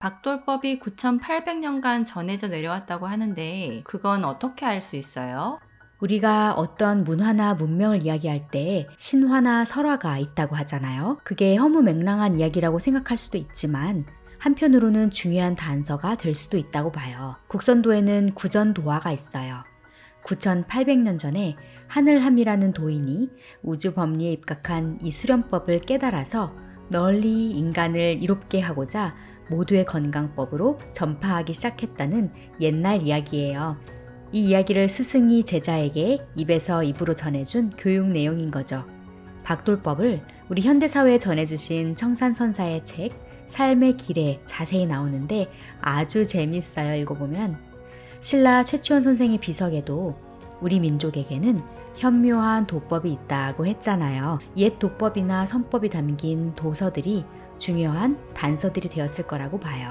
박돌법이 9,800년간 전해져 내려왔다고 하는데 그건 어떻게 알 수 있어요? 우리가 어떤 문화나 문명을 이야기할 때 신화나 설화가 있다고 하잖아요. 그게 허무맹랑한 이야기라고 생각할 수도 있지만 한편으로는 중요한 단서가 될 수도 있다고 봐요. 국선도에는 구전도화가 있어요. 9800년 전에 하늘함이라는 도인이 우주 법리에 입각한 이 수련법을 깨달아서 널리 인간을 이롭게 하고자 모두의 건강법으로 전파하기 시작했다는 옛날 이야기예요. 이 이야기를 스승이 제자에게 입에서 입으로 전해준 교육 내용인 거죠. 박돌법을 우리 현대사회에 전해주신 청산선사의 책 삶의 길에 자세히 나오는데 아주 재밌어요 읽어보면 신라 최치원 선생의 비석에도 우리 민족에게는 현묘한 도법이 있다고 했잖아요. 옛 도법이나 선법이 담긴 도서들이 중요한 단서들이 되었을 거라고 봐요.